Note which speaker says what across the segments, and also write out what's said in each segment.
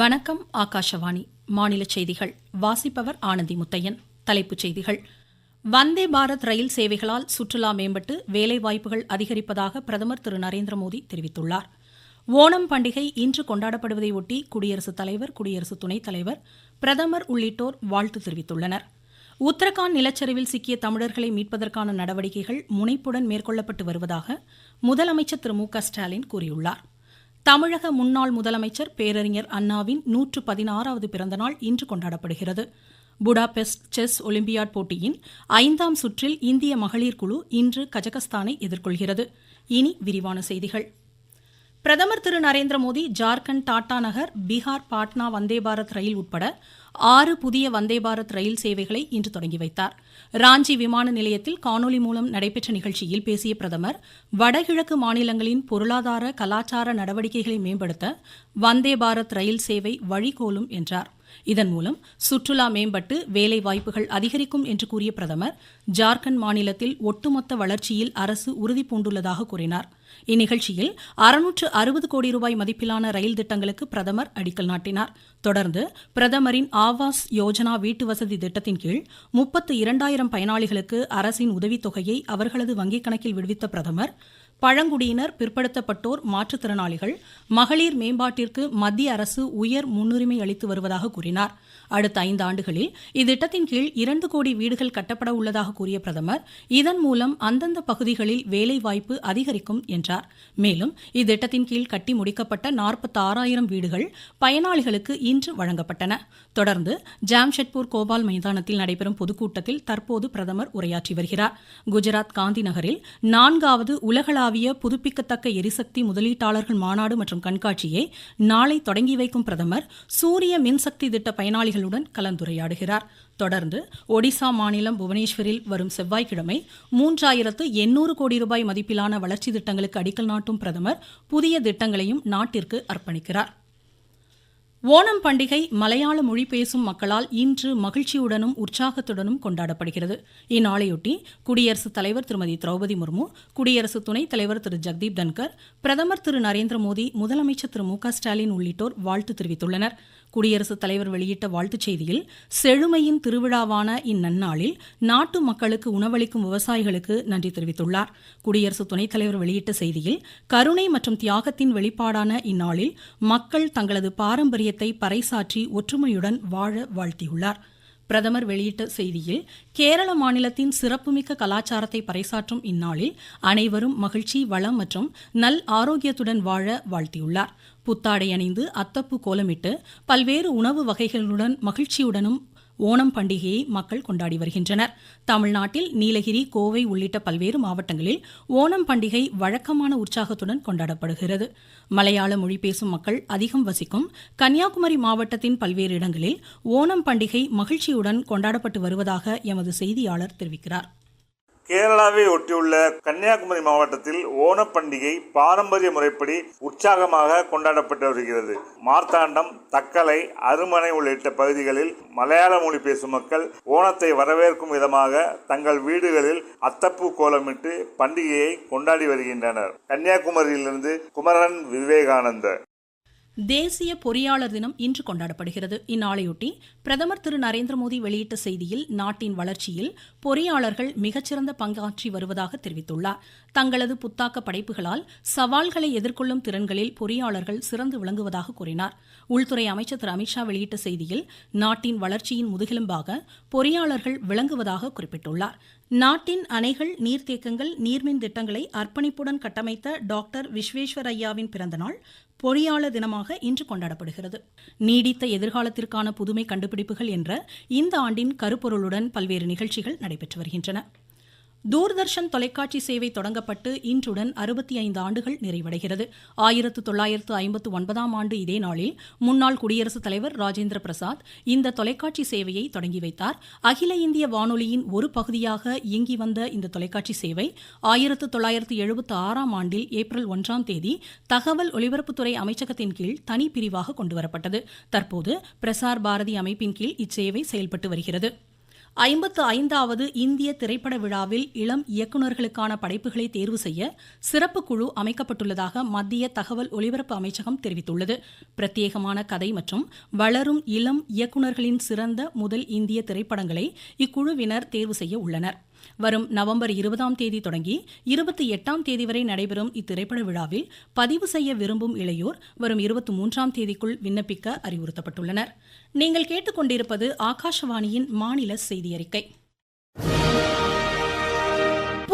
Speaker 1: வணக்கம் ஆகாஷவாணி மாநில செய்திகள் வாசிப்பவர் ஆனந்தி முத்தையன் தலைப்புச் செய்திகள் வந்தே பாரத் ரயில் சேவைகளால் சுற்றுலா மேம்பட்டு வேலைவாய்ப்புகள் அதிகரிப்பதாக பிரதமர் திரு நரேந்திர மோடி தெரிவித்துள்ளார் ஓணம் பண்டிகை இன்று கொண்டாடப்படுவதையொட்டி குடியரசுத் தலைவர் குடியரசு துணைத் தலைவர் பிரதமர் உள்ளிட்டோர் வாழ்த்து தெரிவித்துள்ளனர் உத்தரகாண்ட் நிலச்சரிவில் சிக்கிய தமிழர்களை மீட்பதற்கான நடவடிக்கைகள் முனைப்புடன் மேற்கொள்ளப்பட்டு வருவதாக முதலமைச்சர் திரு மு க ஸ்டாலின் கூறியுள்ளாா் தமிழக முன்னாள் முதலமைச்சர் பேரறிஞர் அண்ணாவின் நூற்று பதினாறாவது பிறந்தநாள் இன்று கொண்டாடப்படுகிறது புடாபெஸ்ட் செஸ் ஒலிம்பியாட் போட்டியின் ஐந்தாம் சுற்றில் இந்திய மகளிர் குழு இன்று கஜகஸ்தானை எதிர்கொள்கிறது இனி விரிவான செய்திகள் பிரதமர் திரு நரேந்திர மோடி ஜார்க்கண்ட் டாடா நகர் பீகார் பாட்னா வந்தே பாரத் ரயில் உட்பட ஆறு புதிய வந்தே பாரத் ரயில் சேவைகளை இன்று தொடங்கி வைத்தார் ராஞ்சி விமான நிலையத்தில் காணொலி மூலம் நடைபெற்ற நிகழ்ச்சியில் பேசிய பிரதமர் வடகிழக்கு மாநிலங்களின் பொருளாதார கலாச்சார நடவடிக்கைகளை மேம்படுத்த வந்தே பாரத் ரயில் சேவை வழிகோலும் என்றார் இதன் மூலம் சுற்றுலா மேம்பட்டு வேலை வாய்ப்புகள் அதிகரிக்கும் என்று கூறிய பிரதமர் ஜார்க்கண்ட் மாநிலத்தில் ஒட்டுமொத்த வளர்ச்சியில் அரசு உறுதி பூண்டுள்ளதாக கூறினார் இந்நிகழ்ச்சியில் அறுநூற்று அறுபது கோடி ரூபாய் மதிப்பிலான ரயில் திட்டங்களுக்கு பிரதமர் அடிக்கல் நாட்டினார் தொடர்ந்து பிரதமரின் ஆவாஸ் யோஜனா வீட்டு வசதி திட்டத்தின் கீழ் முப்பத்து இரண்டாயிரம் பயனாளிகளுக்கு அரசின் உதவித்தொகையை அவர்களது வங்கிக் கணக்கில் விடுவித்த பிரதமர் பழங்குடியினர் பிற்படுத்தப்பட்டோர் மாற்றுத்திறனாளிகள் மகளிர் மேம்பாட்டிற்கு மத்திய அரசு உயர் முன்னுரிமை அளித்து வருவதாக கூறினார் அடுத்த ஐந்து ஆண்டுகளில் இத்திட்டத்தின் கீழ் இரண்டு கோடி வீடுகள் கட்டப்பட உள்ளதாக கூறிய பிரதமர் இதன் மூலம் அந்தந்த பகுதிகளில் வேலைவாய்ப்பு அதிகரிக்கும் என்றார் மேலும் இத்திட்டத்தின் கீழ் கட்டி முடிக்கப்பட்ட ஆறாயிரம் வீடுகள் பயனாளிகளுக்கு இன்று வழங்கப்பட்டன தொடர்ந்து ஜாம்ஷெட்பூர் கோபால் மைதானத்தில் நடைபெறும் பொதுக்கூட்டத்தில் தற்போது பிரதமர் உரையாற்றி வருகிறார் குஜராத் காந்தி நகரில் நான்காவது உலகளாவிய உலகளாவிய புதுப்பிக்கத்தக்க எரிசக்தி முதலீட்டாளர்கள் மாநாடு மற்றும் கண்காட்சியை நாளை தொடங்கி வைக்கும் பிரதமர் சூரிய மின்சக்தி திட்ட பயனாளிகளுடன் கலந்துரையாடுகிறார் தொடர்ந்து ஒடிசா மாநிலம் புவனேஸ்வரில் வரும் செவ்வாய்க்கிழமை மூன்றாயிரத்து எண்ணூறு கோடி ரூபாய் மதிப்பிலான வளர்ச்சி திட்டங்களுக்கு அடிக்கல் நாட்டும் பிரதமர் புதிய திட்டங்களையும் நாட்டிற்கு அர்ப்பணிக்கிறார் ஓணம் பண்டிகை மலையாள மொழி பேசும் மக்களால் இன்று மகிழ்ச்சியுடனும் உற்சாகத்துடனும் கொண்டாடப்படுகிறது இந்நாளையொட்டி குடியரசுத் தலைவர் திருமதி திரௌபதி முர்மு குடியரசு துணைத் தலைவர் திரு ஜெக்தீப் தன்கர் பிரதமர் திரு நரேந்திர மோடி முதலமைச்சர் திரு மு ஸ்டாலின் உள்ளிட்டோர் வாழ்த்து தெரிவித்துள்ளனர் குடியரசுத் தலைவர் வெளியிட்ட வாழ்த்துச் செய்தியில் செழுமையின் திருவிழாவான இந்நன்னாளில் நாட்டு மக்களுக்கு உணவளிக்கும் விவசாயிகளுக்கு நன்றி தெரிவித்துள்ளார் குடியரசு துணைத் தலைவர் வெளியிட்ட செய்தியில் கருணை மற்றும் தியாகத்தின் வெளிப்பாடான இந்நாளில் மக்கள் தங்களது பாரம்பரிய பாரம்பரியத்தை பறைசாற்றி ஒற்றுமையுடன் வாழ வாழ்த்தியுள்ளார் பிரதமர் வெளியிட்ட செய்தியில் கேரள மாநிலத்தின் சிறப்புமிக்க கலாச்சாரத்தை பறைசாற்றும் இந்நாளில் அனைவரும் மகிழ்ச்சி வளம் மற்றும் நல் ஆரோக்கியத்துடன் வாழ வாழ்த்தியுள்ளார் புத்தாடை அணிந்து அத்தப்பு கோலமிட்டு பல்வேறு உணவு வகைகளுடன் மகிழ்ச்சியுடனும் ஓணம் பண்டிகையை மக்கள் கொண்டாடி வருகின்றனர் தமிழ்நாட்டில் நீலகிரி கோவை உள்ளிட்ட பல்வேறு மாவட்டங்களில் ஓணம் பண்டிகை வழக்கமான உற்சாகத்துடன் கொண்டாடப்படுகிறது மலையாள மொழி பேசும் மக்கள் அதிகம் வசிக்கும் கன்னியாகுமரி மாவட்டத்தின் பல்வேறு இடங்களில் ஓணம் பண்டிகை மகிழ்ச்சியுடன் கொண்டாடப்பட்டு வருவதாக எமது செய்தியாளர் தெரிவிக்கிறார் கேரளாவை ஒட்டியுள்ள கன்னியாகுமரி மாவட்டத்தில் ஓணப் பண்டிகை பாரம்பரிய முறைப்படி உற்சாகமாக கொண்டாடப்பட்டு வருகிறது மார்த்தாண்டம் தக்கலை அருமனை உள்ளிட்ட பகுதிகளில் மலையாள மொழி பேசும் மக்கள் ஓணத்தை வரவேற்கும் விதமாக தங்கள் வீடுகளில் அத்தப்பூ கோலமிட்டு பண்டிகையை கொண்டாடி வருகின்றனர் கன்னியாகுமரியிலிருந்து குமரன் விவேகானந்தர்
Speaker 2: தேசிய பொறியாளர் தினம் இன்று கொண்டாடப்படுகிறது இந்நாளையொட்டி பிரதமர் திரு நரேந்திர மோடி வெளியிட்ட செய்தியில் நாட்டின் வளர்ச்சியில் பொறியாளர்கள் மிகச்சிறந்த பங்காற்றி வருவதாக தெரிவித்துள்ளார் தங்களது புத்தாக்க படைப்புகளால் சவால்களை எதிர்கொள்ளும் திறன்களில் பொறியாளர்கள் சிறந்து விளங்குவதாக கூறினார் உள்துறை அமைச்சர் திரு அமித்ஷா வெளியிட்ட செய்தியில் நாட்டின் வளர்ச்சியின் முதுகெலும்பாக பொறியாளர்கள் விளங்குவதாக குறிப்பிட்டுள்ளார் நாட்டின் அணைகள் நீர்த்தேக்கங்கள் நீர்மின் திட்டங்களை அர்ப்பணிப்புடன் கட்டமைத்த டாக்டர் ஐயாவின் பிறந்தநாள் பொறியாளர் தினமாக இன்று கொண்டாடப்படுகிறது நீடித்த எதிர்காலத்திற்கான புதுமை கண்டுபிடிப்புகள் என்ற இந்த ஆண்டின் கருப்பொருளுடன் பல்வேறு நிகழ்ச்சிகள் நடைபெற்று வருகின்றன தூர்தர்ஷன் தொலைக்காட்சி சேவை தொடங்கப்பட்டு இன்றுடன் அறுபத்தி ஐந்து ஆண்டுகள் நிறைவடைகிறது ஆயிரத்து தொள்ளாயிரத்து ஐம்பத்து ஒன்பதாம் ஆண்டு இதே நாளில் முன்னாள் குடியரசுத் தலைவர் ராஜேந்திர பிரசாத் இந்த தொலைக்காட்சி சேவையை தொடங்கி வைத்தார் அகில இந்திய வானொலியின் ஒரு பகுதியாக இயங்கி வந்த இந்த தொலைக்காட்சி சேவை ஆயிரத்து தொள்ளாயிரத்து எழுபத்து ஆறாம் ஆண்டில் ஏப்ரல் ஒன்றாம் தேதி தகவல் ஒலிபரப்புத்துறை அமைச்சகத்தின் கீழ் தனி பிரிவாக கொண்டுவரப்பட்டது தற்போது பிரசார் பாரதி அமைப்பின் கீழ் இச்சேவை செயல்பட்டு வருகிறது ஐம்பத்து ஐந்தாவது இந்திய திரைப்பட விழாவில் இளம் இயக்குநர்களுக்கான படைப்புகளை தேர்வு செய்ய சிறப்பு குழு அமைக்கப்பட்டுள்ளதாக மத்திய தகவல் ஒலிபரப்பு அமைச்சகம் தெரிவித்துள்ளது பிரத்யேகமான கதை மற்றும் வளரும் இளம் இயக்குநர்களின் சிறந்த முதல் இந்திய திரைப்படங்களை இக்குழுவினர் தேர்வு செய்ய உள்ளனா் வரும் நவம்பர் இருபதாம் தேதி தொடங்கி இருபத்தி எட்டாம் தேதி வரை நடைபெறும் இத்திரைப்பட விழாவில் பதிவு செய்ய விரும்பும் இளையோர் வரும் இருபத்தி மூன்றாம் தேதிக்குள் விண்ணப்பிக்க அறிவுறுத்தப்பட்டுள்ளனர் நீங்கள் கேட்டுக்கொண்டிருப்பது ஆகாஷவாணியின் மாநில செய்தி அறிக்கை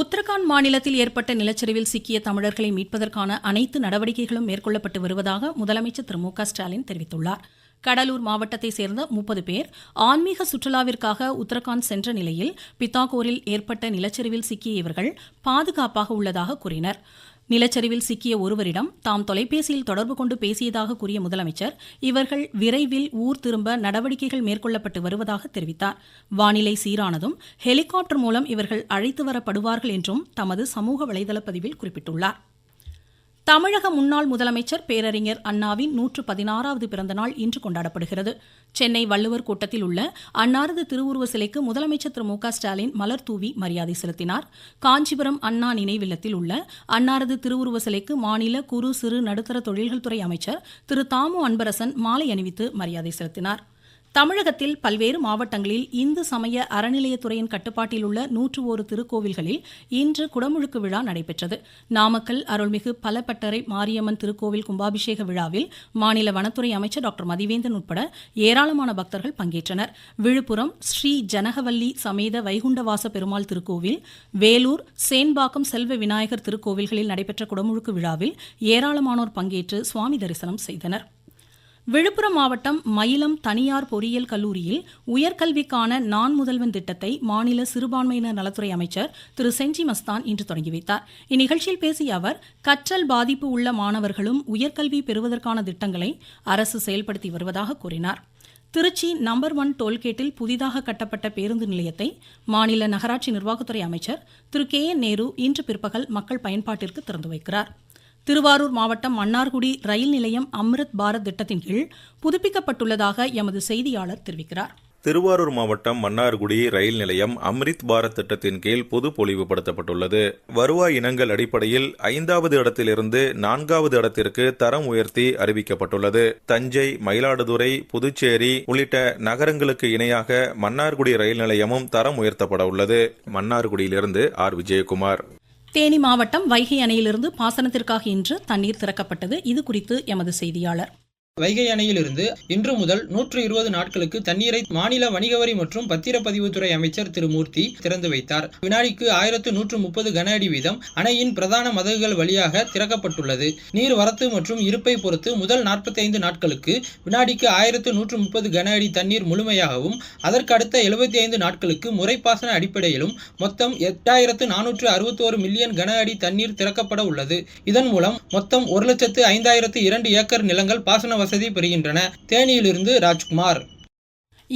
Speaker 2: உத்தரகாண்ட் மாநிலத்தில் ஏற்பட்ட நிலச்சரிவில் சிக்கிய தமிழர்களை மீட்பதற்கான அனைத்து நடவடிக்கைகளும் மேற்கொள்ளப்பட்டு வருவதாக முதலமைச்சர் திரு மு ஸ்டாலின் தெரிவித்துள்ளார் கடலூர் மாவட்டத்தைச் சேர்ந்த முப்பது பேர் ஆன்மீக சுற்றுலாவிற்காக உத்தரகாண்ட் சென்ற நிலையில் பித்தாகோரில் ஏற்பட்ட நிலச்சரிவில் சிக்கிய இவர்கள் பாதுகாப்பாக உள்ளதாக கூறினர் நிலச்சரிவில் சிக்கிய ஒருவரிடம் தாம் தொலைபேசியில் தொடர்பு கொண்டு பேசியதாக கூறிய முதலமைச்சர் இவர்கள் விரைவில் ஊர் திரும்ப நடவடிக்கைகள் மேற்கொள்ளப்பட்டு வருவதாக தெரிவித்தார் வானிலை சீரானதும் ஹெலிகாப்டர் மூலம் இவர்கள் அழைத்து வரப்படுவார்கள் என்றும் தமது சமூக வலைதள பதிவில் குறிப்பிட்டுள்ளாா் தமிழக முன்னாள் முதலமைச்சர் பேரறிஞர் அண்ணாவின் நூற்று பதினாறாவது பிறந்தநாள் இன்று கொண்டாடப்படுகிறது சென்னை வள்ளுவர் கூட்டத்தில் உள்ள அன்னாரது திருவுருவ சிலைக்கு முதலமைச்சர் திரு மு ஸ்டாலின் மலர் தூவி மரியாதை செலுத்தினார் காஞ்சிபுரம் அண்ணா நினைவில்லத்தில் உள்ள அன்னாரது திருவுருவ சிலைக்கு மாநில குறு சிறு நடுத்தர தொழில்கள் துறை அமைச்சர் திரு தாமு அன்பரசன் மாலை அணிவித்து மரியாதை செலுத்தினாா் தமிழகத்தில் பல்வேறு மாவட்டங்களில் இந்து சமய அறநிலையத்துறையின் கட்டுப்பாட்டில் உள்ள நூற்று ஒரு திருக்கோவில்களில் இன்று குடமுழுக்கு விழா நடைபெற்றது நாமக்கல் அருள்மிகு பலப்பட்டறை மாரியம்மன் திருக்கோவில் கும்பாபிஷேக விழாவில் மாநில வனத்துறை அமைச்சர் டாக்டர் மதிவேந்தன் உட்பட ஏராளமான பக்தர்கள் பங்கேற்றனர் விழுப்புரம் ஸ்ரீ ஜனகவல்லி சமேத வைகுண்டவாச பெருமாள் திருக்கோவில் வேலூர் சேன்பாக்கம் செல்வ விநாயகர் திருக்கோவில்களில் நடைபெற்ற குடமுழுக்கு விழாவில் ஏராளமானோர் பங்கேற்று சுவாமி தரிசனம் செய்தனா் விழுப்புரம் மாவட்டம் மயிலம் தனியார் பொறியியல் கல்லூரியில் உயர்கல்விக்கான நான் முதல்வன் திட்டத்தை மாநில சிறுபான்மையினர் நலத்துறை அமைச்சர் திரு செஞ்சி மஸ்தான் இன்று தொடங்கி வைத்தார் இந்நிகழ்ச்சியில் பேசிய அவர் கற்றல் பாதிப்பு உள்ள மாணவர்களும் உயர்கல்வி பெறுவதற்கான திட்டங்களை அரசு செயல்படுத்தி வருவதாக கூறினார் திருச்சி நம்பர் ஒன் டோல்கேட்டில் புதிதாக கட்டப்பட்ட பேருந்து நிலையத்தை மாநில நகராட்சி நிர்வாகத்துறை அமைச்சர் திரு கே என் நேரு இன்று பிற்பகல் மக்கள் பயன்பாட்டிற்கு திறந்து வைக்கிறாா் திருவாரூர் மாவட்டம் மன்னார்குடி ரயில் நிலையம் அம்ரித் பாரத் திட்டத்தின் கீழ் புதுப்பிக்கப்பட்டுள்ளதாக எமது செய்தியாளர் தெரிவிக்கிறார் திருவாரூர் மாவட்டம் மன்னார்குடி ரயில் நிலையம் அம்ரித் பாரத் திட்டத்தின் கீழ் பொது பொலிவுபடுத்தப்பட்டுள்ளது வருவாய் இனங்கள் அடிப்படையில் ஐந்தாவது இடத்திலிருந்து நான்காவது இடத்திற்கு தரம் உயர்த்தி அறிவிக்கப்பட்டுள்ளது தஞ்சை மயிலாடுதுறை புதுச்சேரி உள்ளிட்ட நகரங்களுக்கு இணையாக மன்னார்குடி ரயில் நிலையமும் தரம் உயர்த்தப்பட உள்ளது மன்னார்குடியிலிருந்து ஆர் விஜயகுமார் தேனி மாவட்டம் வைகை அணையிலிருந்து பாசனத்திற்காக இன்று தண்ணீர் திறக்கப்பட்டது இது குறித்து எமது செய்தியாளர் வைகை அணையிலிருந்து இன்று முதல் நூற்று இருபது நாட்களுக்கு தண்ணீரை மாநில வணிகவரி மற்றும் பத்திரப்பதிவுத்துறை அமைச்சர் திரு மூர்த்தி திறந்து வைத்தார் வினாடிக்கு ஆயிரத்து நூற்று முப்பது கன அடி வீதம் அணையின் பிரதான மதகுகள் வழியாக திறக்கப்பட்டுள்ளது நீர் வரத்து மற்றும் இருப்பை பொறுத்து முதல் ஐந்து நாட்களுக்கு வினாடிக்கு ஆயிரத்து நூற்று முப்பது கன அடி தண்ணீர் முழுமையாகவும் அதற்கு அடுத்த எழுபத்தி ஐந்து நாட்களுக்கு முறைப்பாசன அடிப்படையிலும் மொத்தம் எட்டாயிரத்து நானூற்று அறுபத்தோரு மில்லியன் கன அடி தண்ணீர் திறக்கப்பட உள்ளது இதன் மூலம் மொத்தம் ஒரு லட்சத்து ஐந்தாயிரத்து இரண்டு ஏக்கர் நிலங்கள் பாசன வசதி பெறுகின்றன தேனியிலிருந்து ராஜ்குமார்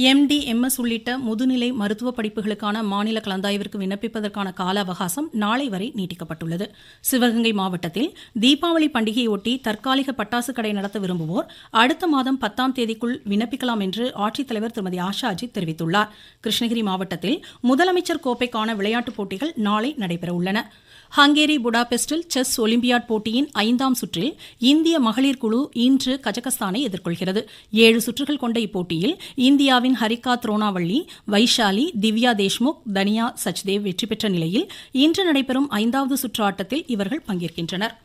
Speaker 2: எம்டி எம்எஸ் உள்ளிட்ட முதுநிலை மருத்துவ படிப்புகளுக்கான மாநில கலந்தாய்விற்கு விண்ணப்பிப்பதற்கான கால அவகாசம் நாளை வரை நீட்டிக்கப்பட்டுள்ளது சிவகங்கை மாவட்டத்தில் தீபாவளி பண்டிகையொட்டி தற்காலிக பட்டாசு கடை நடத்த விரும்புவோர் அடுத்த மாதம் பத்தாம் தேதிக்குள் விண்ணப்பிக்கலாம் என்று ஆட்சித்தலைவர் திருமதி ஆஷா அஜித் தெரிவித்துள்ளார் கிருஷ்ணகிரி மாவட்டத்தில் முதலமைச்சர் கோப்பைக்கான விளையாட்டுப் போட்டிகள் நாளை நடைபெறவுள்ளன ஹங்கேரி புடாபெஸ்டில் செஸ் ஒலிம்பியாட் போட்டியின் ஐந்தாம் சுற்றில் இந்திய மகளிர் குழு இன்று கஜகஸ்தானை எதிர்கொள்கிறது ஏழு சுற்றுகள் கொண்ட இப்போட்டியில் இந்தியா இந்தியாவின் ஹரிகா த்ரோனாவள்ளி வைஷாலி திவ்யா தேஷ்முக் தனியா சச்தேவ் வெற்றி பெற்ற நிலையில் இன்று நடைபெறும் ஐந்தாவது சுற்று ஆட்டத்தில் இவர்கள் பங்கேற்கின்றனர்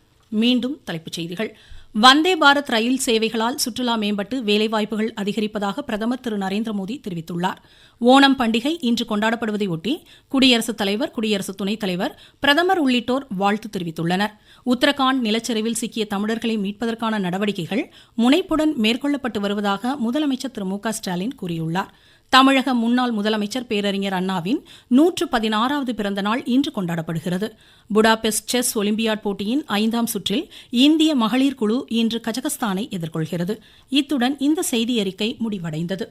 Speaker 2: மீண்டும் தலைப்புச் செய்திகள் வந்தே பாரத் ரயில் சேவைகளால் சுற்றுலா மேம்பட்டு வேலைவாய்ப்புகள் அதிகரிப்பதாக பிரதமர் திரு நரேந்திர மோடி தெரிவித்துள்ளார் ஓணம் பண்டிகை இன்று கொண்டாடப்படுவதையொட்டி குடியரசுத் தலைவர் குடியரசு துணைத் தலைவர் பிரதமர் உள்ளிட்டோர் வாழ்த்து தெரிவித்துள்ளனர் உத்தரகாண்ட் நிலச்சரிவில் சிக்கிய தமிழர்களை மீட்பதற்கான நடவடிக்கைகள் முனைப்புடன் மேற்கொள்ளப்பட்டு வருவதாக முதலமைச்சர் திரு மு க ஸ்டாலின் கூறியுள்ளாா் தமிழக முன்னாள் முதலமைச்சர் பேரறிஞர் அண்ணாவின் நூற்று பதினாறாவது பிறந்த நாள் இன்று கொண்டாடப்படுகிறது புடாபெஸ்ட் செஸ் ஒலிம்பியாட் போட்டியின் ஐந்தாம் சுற்றில் இந்திய மகளிர் குழு இன்று கஜகஸ்தானை எதிர்கொள்கிறது இத்துடன் இந்த செய்தி அறிக்கை முடிவடைந்தது